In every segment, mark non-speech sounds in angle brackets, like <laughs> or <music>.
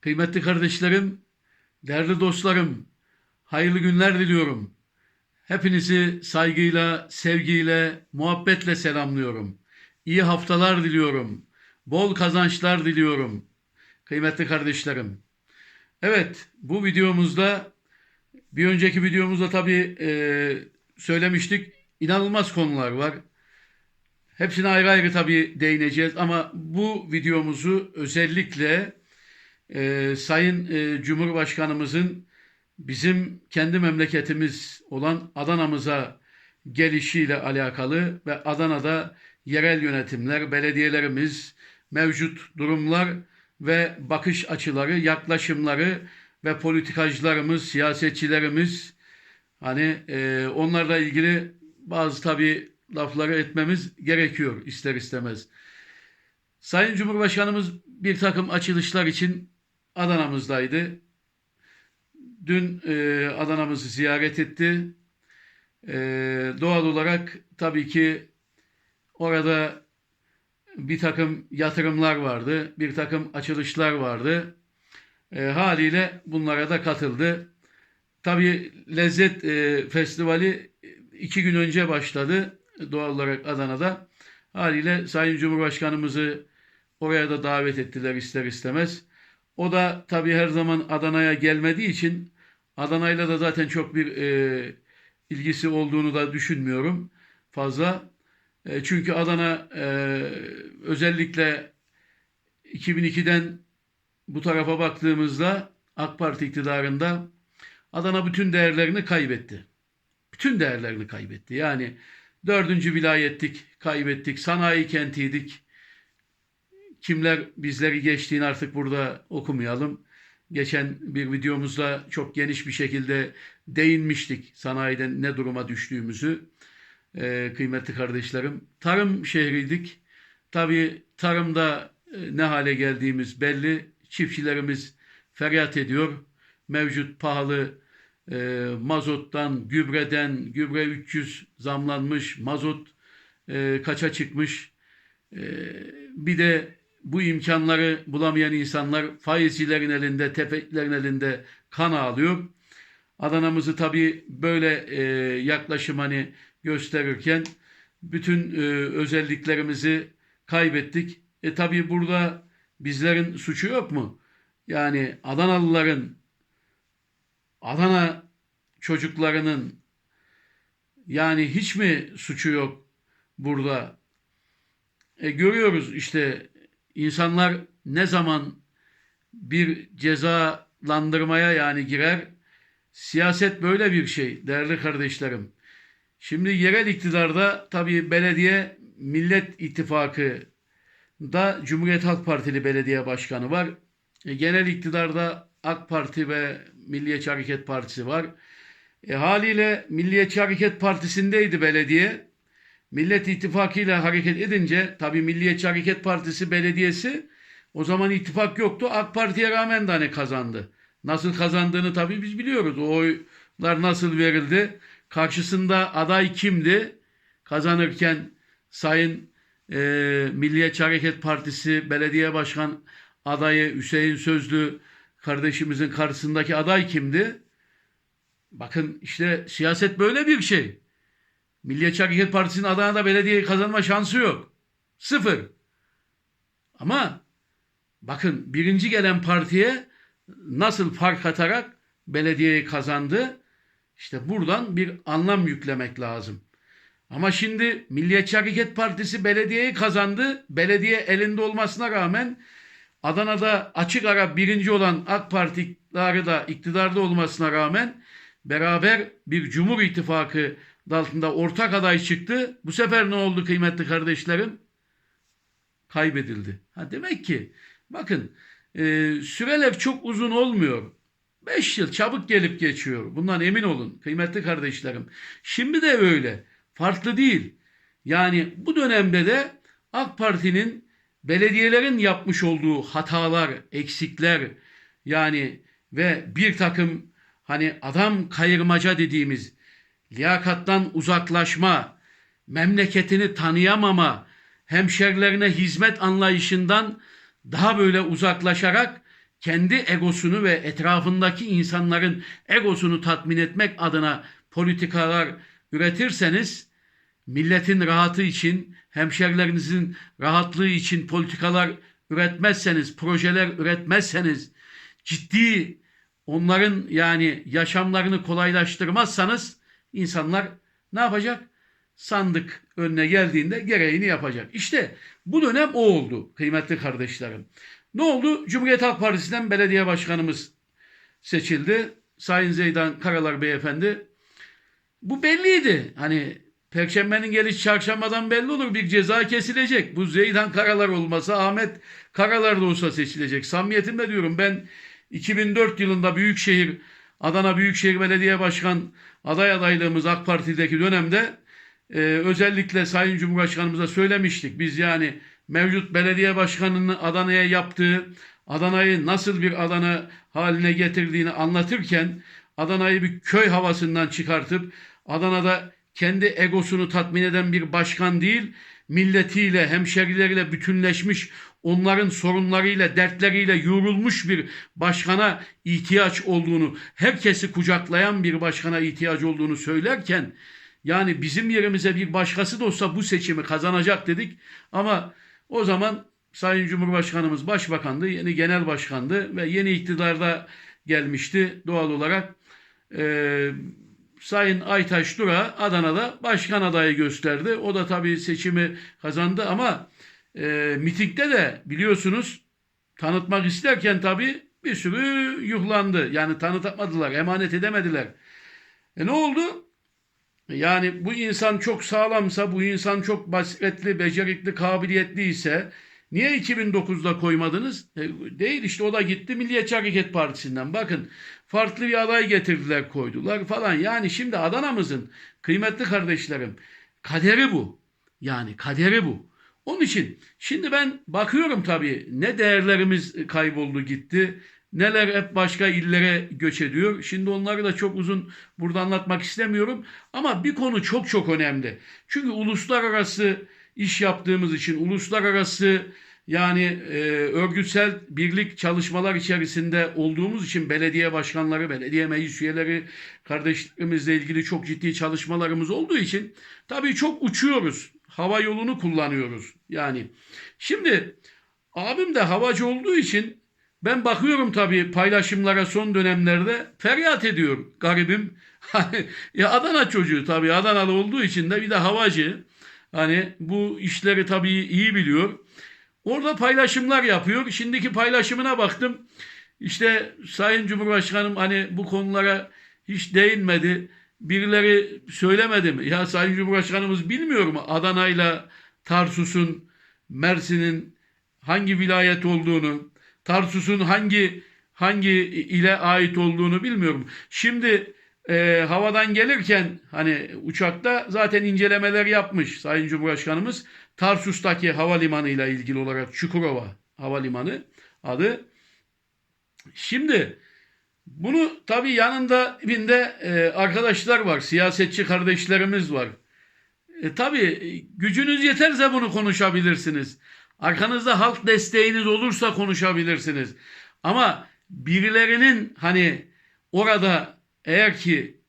Kıymetli kardeşlerim, değerli dostlarım, hayırlı günler diliyorum. Hepinizi saygıyla, sevgiyle, muhabbetle selamlıyorum. İyi haftalar diliyorum. Bol kazançlar diliyorum. Kıymetli kardeşlerim. Evet, bu videomuzda bir önceki videomuzda tabii e, söylemiştik. İnanılmaz konular var. Hepsine ayrı ayrı tabii değineceğiz ama bu videomuzu özellikle e, Sayın e, Cumhurbaşkanımızın bizim kendi memleketimiz olan Adana'mıza gelişiyle alakalı ve Adana'da yerel yönetimler, belediyelerimiz, mevcut durumlar ve bakış açıları, yaklaşımları ve politikacılarımız, siyasetçilerimiz hani e, onlarla ilgili bazı tabii lafları etmemiz gerekiyor ister istemez. Sayın Cumhurbaşkanımız bir takım açılışlar için Adana'mızdaydı. Dün e, Adana'mızı ziyaret etti. E, doğal olarak tabii ki orada bir takım yatırımlar vardı, bir takım açılışlar vardı. E, haliyle bunlara da katıldı. Tabii Lezzet e, Festivali iki gün önce başladı doğal olarak Adana'da. Haliyle Sayın Cumhurbaşkanımızı oraya da davet ettiler ister istemez. O da tabii her zaman Adana'ya gelmediği için Adana'yla da zaten çok bir e, ilgisi olduğunu da düşünmüyorum fazla. E, çünkü Adana e, özellikle 2002'den bu tarafa baktığımızda AK Parti iktidarında Adana bütün değerlerini kaybetti. Bütün değerlerini kaybetti. Yani dördüncü vilayettik, kaybettik. Sanayi kentiydik. Kimler bizleri geçtiğini artık burada okumayalım. Geçen bir videomuzda çok geniş bir şekilde değinmiştik sanayiden ne duruma düştüğümüzü. Ee, kıymetli kardeşlerim. Tarım şehriydik. Tabii tarımda e, ne hale geldiğimiz belli. Çiftçilerimiz feryat ediyor. Mevcut pahalı e, mazottan, gübreden, gübre 300 zamlanmış, mazot e, kaça çıkmış. E, bir de bu imkanları bulamayan insanlar faizcilerin elinde, tefeklerin elinde kan ağlıyor. Adana'mızı tabii böyle e, yaklaşım hani gösterirken bütün e, özelliklerimizi kaybettik. E tabii burada bizlerin suçu yok mu? Yani Adanalıların Adana çocuklarının yani hiç mi suçu yok burada? E, görüyoruz işte insanlar ne zaman bir cezalandırmaya yani girer. Siyaset böyle bir şey değerli kardeşlerim. Şimdi yerel iktidarda tabii belediye Millet İttifakı da Cumhuriyet Halk Partili belediye başkanı var. E, genel iktidarda AK Parti ve Milliyetçi Hareket Partisi var. E, haliyle Milliyetçi Hareket Partisi'ndeydi belediye. Millet İttifakı ile hareket edince tabii Milliyetçi Hareket Partisi belediyesi o zaman ittifak yoktu. AK Parti'ye rağmen de hani kazandı. Nasıl kazandığını tabii biz biliyoruz. O oylar nasıl verildi? Karşısında aday kimdi? Kazanırken Sayın e, Milliyetçi Hareket Partisi Belediye Başkan adayı Hüseyin Sözlü kardeşimizin karşısındaki aday kimdi? Bakın işte siyaset böyle bir şey. Milliyetçi Hareket Partisi'nin Adana'da belediyeyi kazanma şansı yok. Sıfır. Ama bakın birinci gelen partiye nasıl fark atarak belediyeyi kazandı. İşte buradan bir anlam yüklemek lazım. Ama şimdi Milliyetçi Hareket Partisi belediyeyi kazandı. Belediye elinde olmasına rağmen Adana'da açık ara birinci olan AK Parti iktidarı da iktidarda olmasına rağmen beraber bir Cumhur İttifakı altında ortak aday çıktı. Bu sefer ne oldu kıymetli kardeşlerim? Kaybedildi. Ha demek ki bakın e, süreler çok uzun olmuyor. 5 yıl çabuk gelip geçiyor. Bundan emin olun kıymetli kardeşlerim. Şimdi de öyle. Farklı değil. Yani bu dönemde de AK Parti'nin belediyelerin yapmış olduğu hatalar, eksikler yani ve bir takım hani adam kayırmaca dediğimiz liyakattan uzaklaşma, memleketini tanıyamama, hemşerilerine hizmet anlayışından daha böyle uzaklaşarak kendi egosunu ve etrafındaki insanların egosunu tatmin etmek adına politikalar üretirseniz milletin rahatı için, hemşerilerinizin rahatlığı için politikalar üretmezseniz, projeler üretmezseniz, ciddi onların yani yaşamlarını kolaylaştırmazsanız insanlar ne yapacak? Sandık önüne geldiğinde gereğini yapacak. İşte bu dönem o oldu kıymetli kardeşlerim. Ne oldu? Cumhuriyet Halk Partisi'nden belediye başkanımız seçildi. Sayın Zeydan Karalar Beyefendi. Bu belliydi. Hani Perşembenin geliş çarşambadan belli olur bir ceza kesilecek. Bu Zeydan Karalar olmasa Ahmet Karalar da olsa seçilecek. Samimiyetimle diyorum ben 2004 yılında Büyükşehir Adana Büyükşehir Belediye Başkan aday adaylığımız AK Parti'deki dönemde e, özellikle Sayın Cumhurbaşkanımıza söylemiştik. Biz yani mevcut belediye başkanının Adana'ya yaptığı Adana'yı nasıl bir Adana haline getirdiğini anlatırken Adana'yı bir köy havasından çıkartıp Adana'da kendi egosunu tatmin eden bir başkan değil, milletiyle, hemşerileriyle bütünleşmiş, onların sorunlarıyla, dertleriyle yoğrulmuş bir başkana ihtiyaç olduğunu, herkesi kucaklayan bir başkana ihtiyaç olduğunu söylerken, yani bizim yerimize bir başkası da olsa bu seçimi kazanacak dedik. Ama o zaman Sayın Cumhurbaşkanımız başbakandı, yeni genel başkandı ve yeni iktidarda gelmişti doğal olarak. Ee, Sayın Aytaş Dura Adana'da başkan adayı gösterdi. O da tabii seçimi kazandı ama e, mitingde de biliyorsunuz tanıtmak isterken tabii bir sürü yuhlandı. Yani tanıtamadılar, emanet edemediler. E ne oldu? Yani bu insan çok sağlamsa, bu insan çok basiretli, becerikli, kabiliyetli ise niye 2009'da koymadınız? E, değil işte o da gitti Milliyetçi Hareket Partisi'nden. Bakın farklı bir aday getirdiler koydular falan. Yani şimdi Adana'mızın kıymetli kardeşlerim kaderi bu. Yani kaderi bu. Onun için şimdi ben bakıyorum tabii ne değerlerimiz kayboldu gitti. Neler hep başka illere göç ediyor. Şimdi onları da çok uzun burada anlatmak istemiyorum. Ama bir konu çok çok önemli. Çünkü uluslararası iş yaptığımız için, uluslararası yani e, örgütsel birlik çalışmalar içerisinde olduğumuz için belediye başkanları, belediye meclis üyeleri kardeşlerimizle ilgili çok ciddi çalışmalarımız olduğu için tabii çok uçuyoruz. Hava yolunu kullanıyoruz. Yani şimdi abim de havacı olduğu için ben bakıyorum tabii paylaşımlara son dönemlerde feryat ediyor garibim. <laughs> Ya Adana çocuğu tabii Adanalı olduğu için de bir de havacı. Hani bu işleri tabii iyi biliyor. Orada paylaşımlar yapıyor. Şimdiki paylaşımına baktım. İşte Sayın Cumhurbaşkanım hani bu konulara hiç değinmedi. Birileri söylemedi mi? Ya Sayın Cumhurbaşkanımız bilmiyor mu Adana'yla Tarsus'un, Mersin'in hangi vilayet olduğunu, Tarsus'un hangi hangi ile ait olduğunu bilmiyorum. Şimdi e, havadan gelirken hani uçakta zaten incelemeler yapmış Sayın Cumhurbaşkanımız. Tarsus'taki havalimanı ile ilgili olarak Çukurova Havalimanı adı. Şimdi bunu tabii yanında binde e, arkadaşlar var, siyasetçi kardeşlerimiz var. E, tabii gücünüz yeterse bunu konuşabilirsiniz. Arkanızda halk desteğiniz olursa konuşabilirsiniz. Ama birilerinin hani orada eğer ki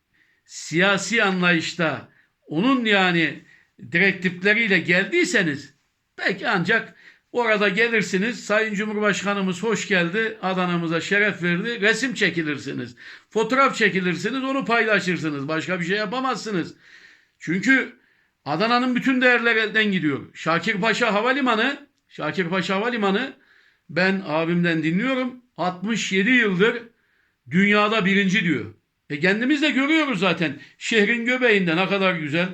siyasi anlayışta onun yani direktifleriyle geldiyseniz belki ancak orada gelirsiniz. Sayın Cumhurbaşkanımız hoş geldi. Adana'mıza şeref verdi. Resim çekilirsiniz. Fotoğraf çekilirsiniz. Onu paylaşırsınız. Başka bir şey yapamazsınız. Çünkü Adana'nın bütün değerleri elden gidiyor. Şakirpaşa Havalimanı Şakirpaşa Havalimanı ben abimden dinliyorum. 67 yıldır dünyada birinci diyor. E kendimiz de görüyoruz zaten. Şehrin göbeğinde ne kadar güzel.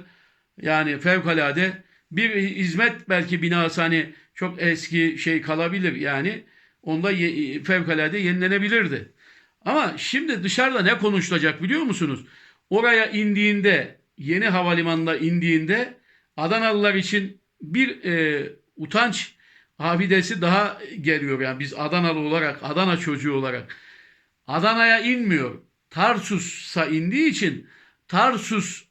Yani fevkalade bir hizmet belki binası hani çok eski şey kalabilir yani. Onda ye, fevkalade yenilenebilirdi. Ama şimdi dışarıda ne konuşulacak biliyor musunuz? Oraya indiğinde, yeni havalimanına indiğinde Adanalılar için bir e, utanç abidesi daha geliyor. Yani biz Adanalı olarak, Adana çocuğu olarak. Adana'ya inmiyor. Tarsus'a indiği için Tarsus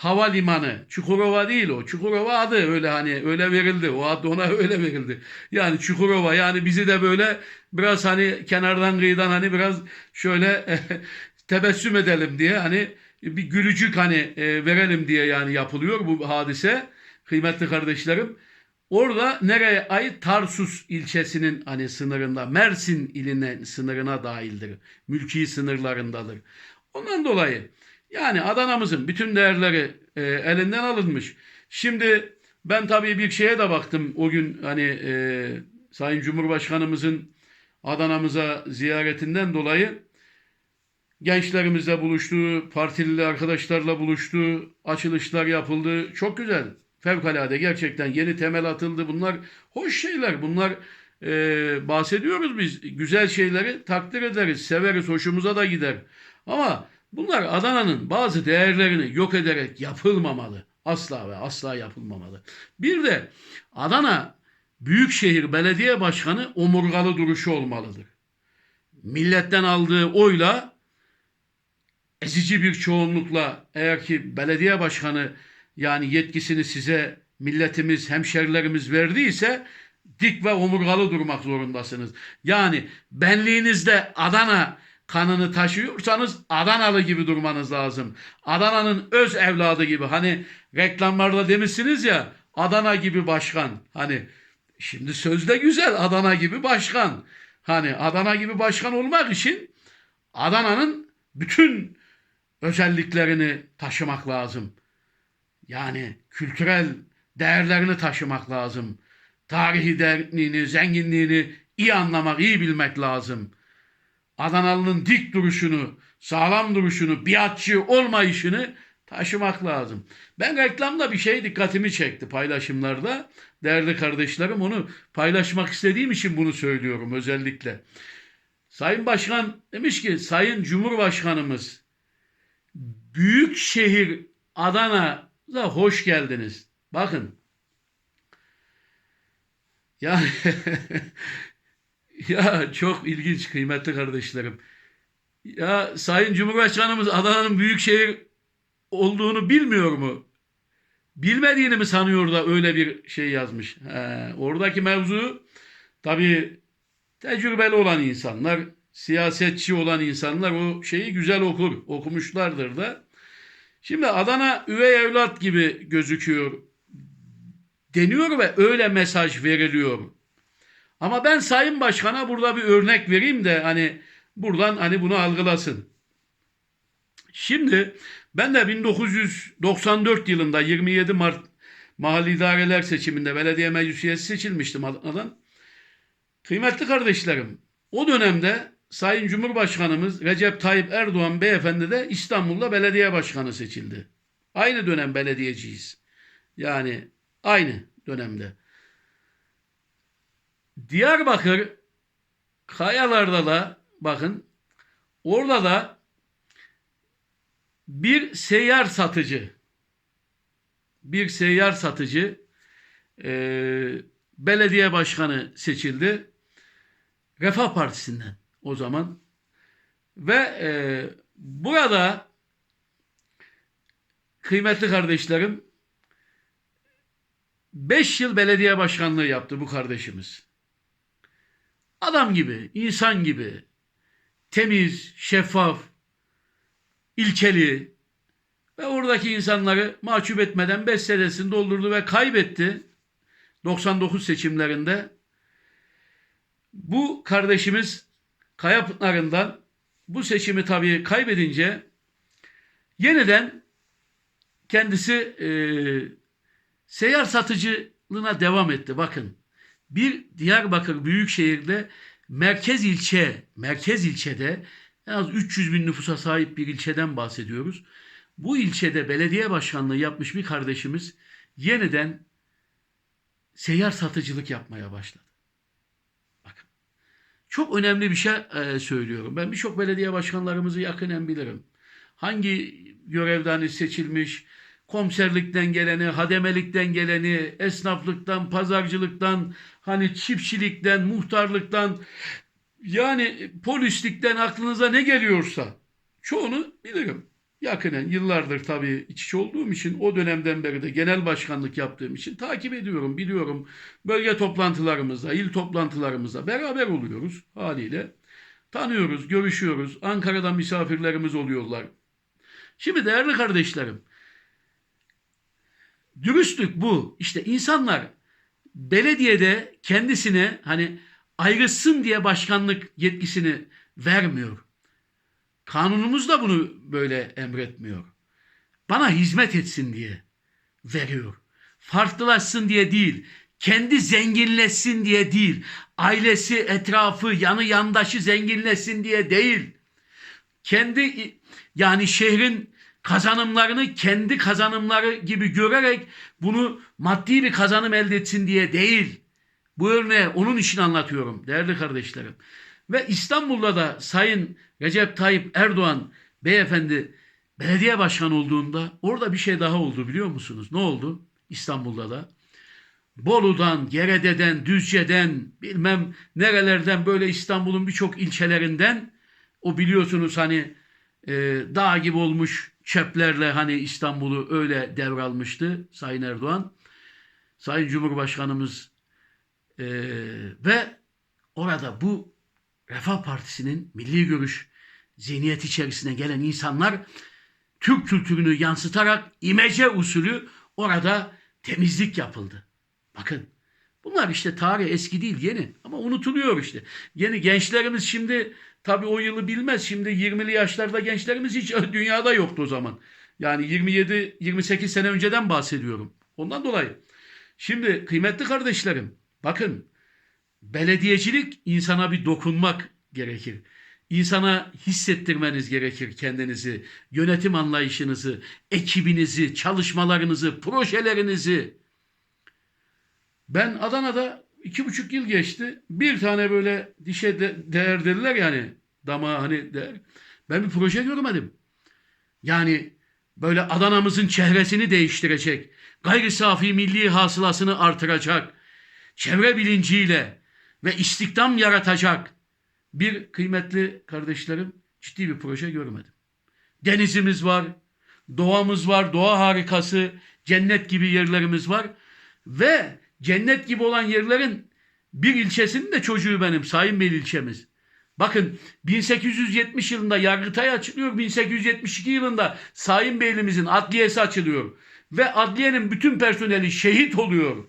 havalimanı. Çukurova değil o. Çukurova adı öyle hani öyle verildi. O ad ona <laughs> öyle verildi. Yani Çukurova yani bizi de böyle biraz hani kenardan kıyıdan hani biraz şöyle <laughs> tebessüm edelim diye hani bir gülücük hani e, verelim diye yani yapılıyor bu hadise. Kıymetli kardeşlerim. Orada nereye ait? Tarsus ilçesinin hani sınırında, Mersin iline sınırına dahildir. Mülki sınırlarındadır. Ondan dolayı yani Adana'mızın bütün değerleri e, elinden alınmış. Şimdi ben tabii bir şeye de baktım o gün hani e, Sayın Cumhurbaşkanımızın Adana'mıza ziyaretinden dolayı gençlerimizle buluştu, partili arkadaşlarla buluştu, açılışlar yapıldı. Çok güzel, fevkalade gerçekten yeni temel atıldı. Bunlar hoş şeyler, bunlar e, bahsediyoruz biz. Güzel şeyleri takdir ederiz, severiz, hoşumuza da gider. Ama bunlar Adana'nın bazı değerlerini yok ederek yapılmamalı. Asla ve asla yapılmamalı. Bir de Adana Büyükşehir Belediye Başkanı omurgalı duruşu olmalıdır. Milletten aldığı oyla ezici bir çoğunlukla eğer ki belediye başkanı yani yetkisini size milletimiz, hemşerilerimiz verdiyse dik ve omurgalı durmak zorundasınız. Yani benliğinizde Adana kanını taşıyorsanız Adanalı gibi durmanız lazım. Adana'nın öz evladı gibi. Hani reklamlarda demişsiniz ya Adana gibi başkan. Hani şimdi sözde güzel Adana gibi başkan. Hani Adana gibi başkan olmak için Adana'nın bütün özelliklerini taşımak lazım. Yani kültürel değerlerini taşımak lazım. Tarihi derinliğini, zenginliğini iyi anlamak, iyi bilmek lazım. Adanalı'nın dik duruşunu, sağlam duruşunu, biatçı olmayışını taşımak lazım. Ben reklamda bir şey dikkatimi çekti paylaşımlarda. Değerli kardeşlerim onu paylaşmak istediğim için bunu söylüyorum özellikle. Sayın Başkan demiş ki Sayın Cumhurbaşkanımız büyük şehir Adana'da hoş geldiniz. Bakın. Ya <laughs> ya çok ilginç kıymetli kardeşlerim. Ya Sayın Cumhurbaşkanımız Adana'nın büyük şehir olduğunu bilmiyor mu? Bilmediğini mi sanıyor da öyle bir şey yazmış? He, oradaki mevzu tabii tecrübeli olan insanlar, siyasetçi olan insanlar o şeyi güzel okur, okumuşlardır da. Şimdi Adana üvey evlat gibi gözüküyor deniyor ve öyle mesaj veriliyor. Ama ben Sayın Başkan'a burada bir örnek vereyim de hani buradan hani bunu algılasın. Şimdi ben de 1994 yılında 27 Mart mahalli idareler seçiminde belediye meclis üyesi seçilmiştim Adana'dan. Kıymetli kardeşlerim, o dönemde Sayın Cumhurbaşkanımız Recep Tayyip Erdoğan beyefendi de İstanbul'da belediye başkanı seçildi. Aynı dönem belediyeciyiz. Yani aynı dönemde. Diyarbakır Kayalar'da da bakın orada da bir seyyar satıcı bir seyyar satıcı e, belediye başkanı seçildi. Refah Partisi'nden o zaman. Ve e, burada kıymetli kardeşlerim 5 yıl belediye başkanlığı yaptı bu kardeşimiz. Adam gibi, insan gibi, temiz, şeffaf, ilkeli ve oradaki insanları mahcup etmeden 5 senesini doldurdu ve kaybetti 99 seçimlerinde. Bu kardeşimiz Kayapınar'ından bu seçimi tabii kaybedince yeniden kendisi e, seyyar satıcılığına devam etti. Bakın bir Diyarbakır Büyükşehir'de merkez ilçe, merkez ilçede en az 300 bin nüfusa sahip bir ilçeden bahsediyoruz. Bu ilçede belediye başkanlığı yapmış bir kardeşimiz yeniden seyyar satıcılık yapmaya başladı. Bakın. Çok önemli bir şey e, söylüyorum. Ben birçok belediye başkanlarımızı yakinen bilirim. Hangi görevden seçilmiş, komiserlikten geleni, hademelikten geleni, esnaflıktan, pazarcılıktan, hani çiftçilikten, muhtarlıktan, yani polislikten aklınıza ne geliyorsa çoğunu bilirim. yakinen yıllardır tabii iç içe olduğum için o dönemden beri de genel başkanlık yaptığım için takip ediyorum, biliyorum. Bölge toplantılarımızda, il toplantılarımızda beraber oluyoruz haliyle. Tanıyoruz, görüşüyoruz. Ankara'dan misafirlerimiz oluyorlar. Şimdi değerli kardeşlerim, dürüstlük bu. İşte insanlar belediyede kendisine hani ayrılsın diye başkanlık yetkisini vermiyor. Kanunumuz da bunu böyle emretmiyor. Bana hizmet etsin diye veriyor. Farklılaşsın diye değil, kendi zenginleşsin diye değil, ailesi, etrafı, yanı yandaşı zenginleşsin diye değil. Kendi yani şehrin kazanımlarını kendi kazanımları gibi görerek bunu maddi bir kazanım elde etsin diye değil. Bu örneği onun için anlatıyorum değerli kardeşlerim. Ve İstanbul'da da Sayın Recep Tayyip Erdoğan beyefendi belediye başkanı olduğunda orada bir şey daha oldu biliyor musunuz? Ne oldu İstanbul'da da? Bolu'dan, Gerede'den, Düzce'den, bilmem nerelerden böyle İstanbul'un birçok ilçelerinden o biliyorsunuz hani e, dağ gibi olmuş çöplerle hani İstanbul'u öyle devralmıştı Sayın Erdoğan. Sayın Cumhurbaşkanımız e, ve orada bu Refah Partisi'nin milli görüş zihniyet içerisine gelen insanlar Türk kültürünü yansıtarak imece usulü orada temizlik yapıldı. Bakın bunlar işte tarih eski değil yeni ama unutuluyor işte. Yeni gençlerimiz şimdi tabii o yılı bilmez. Şimdi 20'li yaşlarda gençlerimiz hiç <laughs> dünyada yoktu o zaman. Yani 27-28 sene önceden bahsediyorum. Ondan dolayı. Şimdi kıymetli kardeşlerim bakın belediyecilik insana bir dokunmak gerekir. İnsana hissettirmeniz gerekir kendinizi, yönetim anlayışınızı, ekibinizi, çalışmalarınızı, projelerinizi. Ben Adana'da iki buçuk yıl geçti. Bir tane böyle dişe de, değer dediler yani dama hani değer. Ben bir proje görmedim. Yani böyle Adana'mızın çehresini değiştirecek, gayri safi milli hasılasını artıracak, çevre bilinciyle ve istihdam yaratacak bir kıymetli kardeşlerim ciddi bir proje görmedim. Denizimiz var, doğamız var, doğa harikası, cennet gibi yerlerimiz var ve cennet gibi olan yerlerin bir ilçesinin de çocuğu benim Sayın Beyli ilçemiz. Bakın 1870 yılında Yargıtay açılıyor, 1872 yılında Sayın Beylimizin adliyesi açılıyor ve adliyenin bütün personeli şehit oluyor.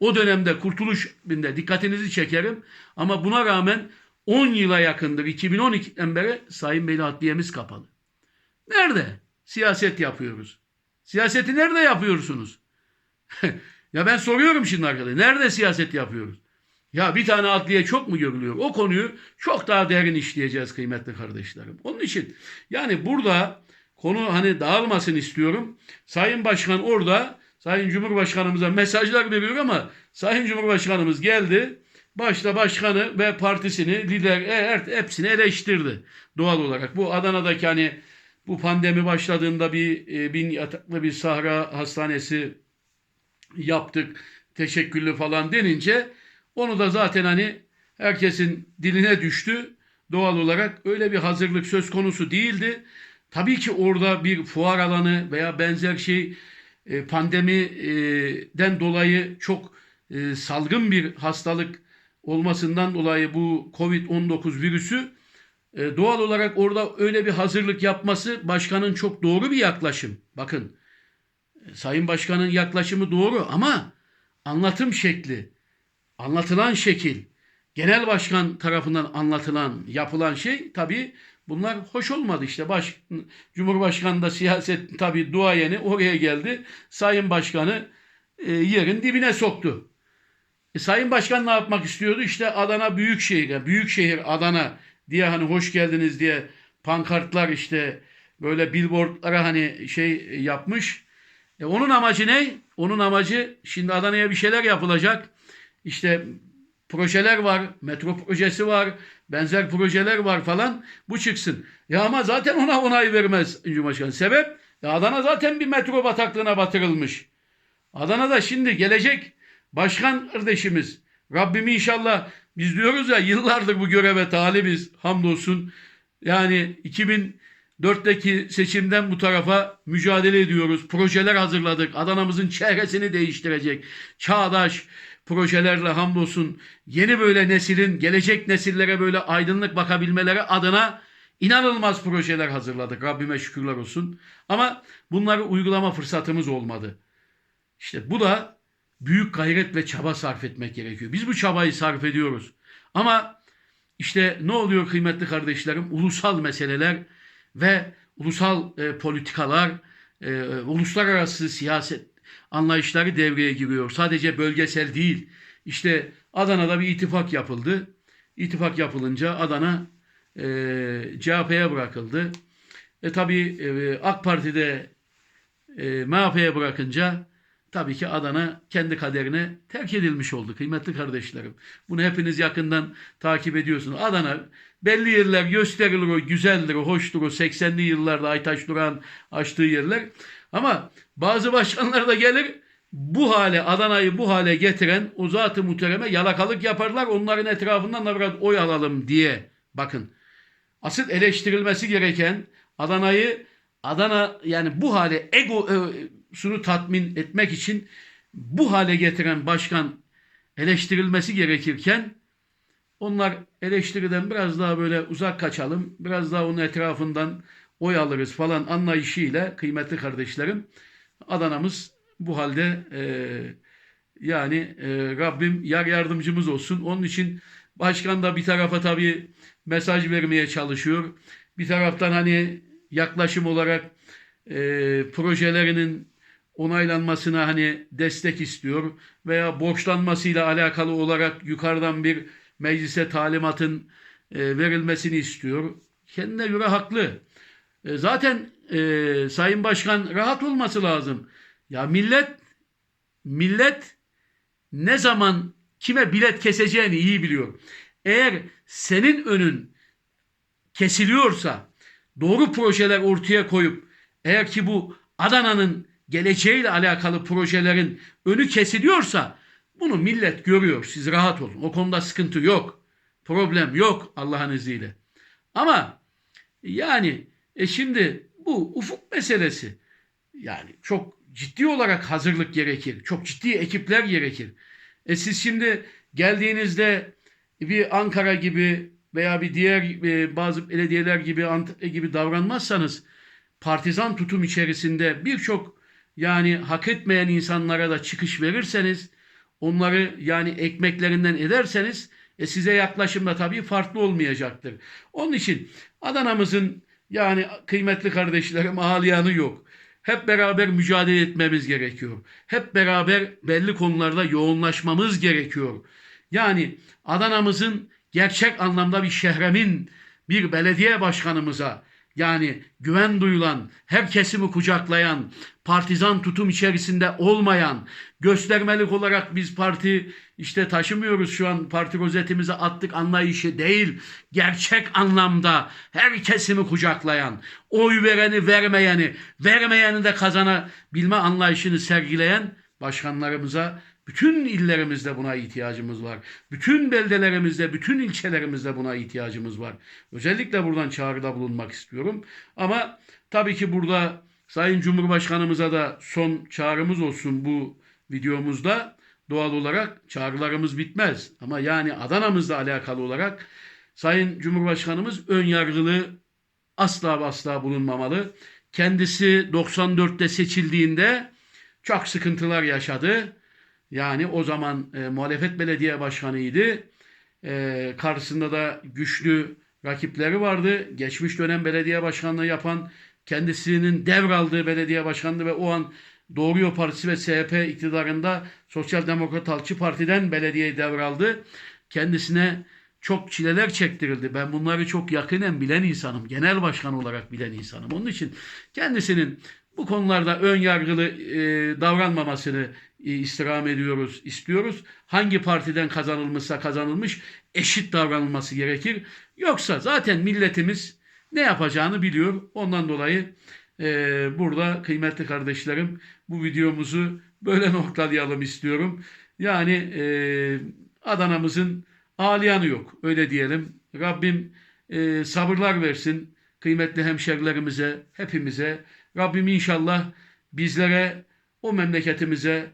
O dönemde Kurtuluş binde dikkatinizi çekerim ama buna rağmen 10 yıla yakındır 2012'den beri Sayın Beyli Adliyemiz kapalı. Nerede? Siyaset yapıyoruz. Siyaseti nerede yapıyorsunuz? <laughs> ya ben soruyorum şimdi arkadaşlar. Nerede siyaset yapıyoruz? Ya bir tane adliye çok mu görülüyor? O konuyu çok daha derin işleyeceğiz kıymetli kardeşlerim. Onun için yani burada konu hani dağılmasın istiyorum. Sayın Başkan orada Sayın Cumhurbaşkanımıza mesajlar veriyor ama Sayın Cumhurbaşkanımız geldi. Başta başkanı ve partisini, lider her, hepsini eleştirdi doğal olarak. Bu Adana'daki hani bu pandemi başladığında bir e, bin yataklı bir sahra hastanesi yaptık. Teşekküllü falan denince onu da zaten hani herkesin diline düştü. Doğal olarak öyle bir hazırlık söz konusu değildi. Tabii ki orada bir fuar alanı veya benzer şey e, pandemiden dolayı çok e, salgın bir hastalık olmasından dolayı bu Covid-19 virüsü e, doğal olarak orada öyle bir hazırlık yapması başkanın çok doğru bir yaklaşım. Bakın Sayın Başkan'ın yaklaşımı doğru ama anlatım şekli, anlatılan şekil, genel başkan tarafından anlatılan, yapılan şey tabii bunlar hoş olmadı işte. Baş, Cumhurbaşkanı da siyaset tabii duayeni oraya geldi. Sayın Başkan'ı e, yerin dibine soktu. E, Sayın Başkan ne yapmak istiyordu? İşte Adana Büyükşehir, Büyükşehir Adana diye hani hoş geldiniz diye pankartlar işte böyle billboardlara hani şey yapmış. E onun amacı ne? Onun amacı şimdi Adana'ya bir şeyler yapılacak. İşte projeler var, metro projesi var, benzer projeler var falan. Bu çıksın. Ya ama zaten ona onay vermez Cumhurbaşkanı. Sebep? Ya Adana zaten bir metro bataklığına batırılmış. Adana'da şimdi gelecek başkan kardeşimiz. Rabbim inşallah biz diyoruz ya yıllardır bu göreve talibiz hamdolsun. Yani Dörtteki seçimden bu tarafa mücadele ediyoruz. Projeler hazırladık. Adana'mızın çehresini değiştirecek. Çağdaş projelerle hamdolsun yeni böyle neslin, gelecek nesillere böyle aydınlık bakabilmeleri adına inanılmaz projeler hazırladık. Rabbime şükürler olsun. Ama bunları uygulama fırsatımız olmadı. İşte bu da büyük gayret ve çaba sarf etmek gerekiyor. Biz bu çabayı sarf ediyoruz. Ama işte ne oluyor kıymetli kardeşlerim? Ulusal meseleler ve ulusal e, politikalar, e, uluslararası siyaset anlayışları devreye giriyor. Sadece bölgesel değil. İşte Adana'da bir ittifak yapıldı. İttifak yapılınca Adana e, CHP'ye bırakıldı. E tabi e, AK Parti'de e, MHP'ye bırakınca tabii ki Adana kendi kaderine terk edilmiş oldu kıymetli kardeşlerim. Bunu hepiniz yakından takip ediyorsunuz. Adana belli yerler gösterilir o güzeldir, o hoştur o 80'li yıllarda Aytaş Duran açtığı yerler. Ama bazı başkanlar da gelir bu hale Adana'yı bu hale getiren o zat-ı muhtereme yalakalık yaparlar. Onların etrafından da biraz oy alalım diye. Bakın asıl eleştirilmesi gereken Adana'yı Adana yani bu hale egosunu tatmin etmek için bu hale getiren başkan eleştirilmesi gerekirken onlar eleştiriden biraz daha böyle uzak kaçalım, biraz daha onun etrafından oy alırız falan anlayışıyla kıymetli kardeşlerim Adana'mız bu halde e, yani e, Rabbim yar yardımcımız olsun. Onun için başkan da bir tarafa tabii mesaj vermeye çalışıyor. Bir taraftan hani yaklaşım olarak e, projelerinin onaylanmasına hani destek istiyor veya borçlanmasıyla alakalı olarak yukarıdan bir meclise talimatın e, verilmesini istiyor. Kendine göre haklı. E, zaten e, Sayın Başkan rahat olması lazım. Ya millet millet ne zaman kime bilet keseceğini iyi biliyor. Eğer senin önün kesiliyorsa doğru projeler ortaya koyup eğer ki bu Adana'nın geleceğiyle alakalı projelerin önü kesiliyorsa bunu millet görüyor. Siz rahat olun. O konuda sıkıntı yok. Problem yok Allah'ın izniyle. Ama yani e şimdi bu ufuk meselesi. Yani çok ciddi olarak hazırlık gerekir. Çok ciddi ekipler gerekir. E siz şimdi geldiğinizde bir Ankara gibi veya bir diğer e, bazı belediyeler gibi Antalya gibi davranmazsanız partizan tutum içerisinde birçok yani hak etmeyen insanlara da çıkış verirseniz onları yani ekmeklerinden ederseniz e, size yaklaşım da tabii farklı olmayacaktır. Onun için Adana'mızın yani kıymetli kardeşlerim ağlayanı yok. Hep beraber mücadele etmemiz gerekiyor. Hep beraber belli konularda yoğunlaşmamız gerekiyor. Yani Adana'mızın gerçek anlamda bir şehremin, bir belediye başkanımıza yani güven duyulan, her kesimi kucaklayan, partizan tutum içerisinde olmayan, göstermelik olarak biz parti işte taşımıyoruz şu an parti rozetimize attık anlayışı değil, gerçek anlamda her kesimi kucaklayan, oy vereni vermeyeni, vermeyeni de kazanabilme anlayışını sergileyen başkanlarımıza bütün illerimizde buna ihtiyacımız var. Bütün beldelerimizde, bütün ilçelerimizde buna ihtiyacımız var. Özellikle buradan çağrıda bulunmak istiyorum. Ama tabii ki burada Sayın Cumhurbaşkanımıza da son çağrımız olsun bu videomuzda. Doğal olarak çağrılarımız bitmez. Ama yani Adana'mızla alakalı olarak Sayın Cumhurbaşkanımız ön yargılı asla asla bulunmamalı. Kendisi 94'te seçildiğinde çok sıkıntılar yaşadı. Yani o zaman e, muhalefet belediye başkanıydı. E, karşısında da güçlü rakipleri vardı. Geçmiş dönem belediye başkanlığı yapan kendisinin devraldığı belediye başkanlığı ve o an Doğru Yol Partisi ve CHP iktidarında Sosyal Demokrat Halkçı Parti'den belediyeyi devraldı. Kendisine çok çileler çektirildi. Ben bunları çok yakinen bilen insanım. Genel başkan olarak bilen insanım. Onun için kendisinin bu konularda ön yargılı e, davranmamasını e, istirham ediyoruz, istiyoruz. Hangi partiden kazanılmışsa kazanılmış eşit davranılması gerekir. Yoksa zaten milletimiz ne yapacağını biliyor. Ondan dolayı e, burada kıymetli kardeşlerim bu videomuzu böyle <laughs> noktalayalım istiyorum. Yani e, Adana'mızın ağlayanı yok öyle diyelim. Rabbim e, sabırlar versin kıymetli hemşerilerimize, hepimize Rabbim inşallah bizlere o memleketimize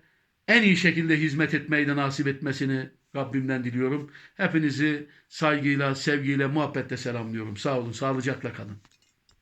en iyi şekilde hizmet etmeyi de nasip etmesini Rabbimden diliyorum. Hepinizi saygıyla, sevgiyle, muhabbetle selamlıyorum. Sağ olun, sağlıcakla kalın.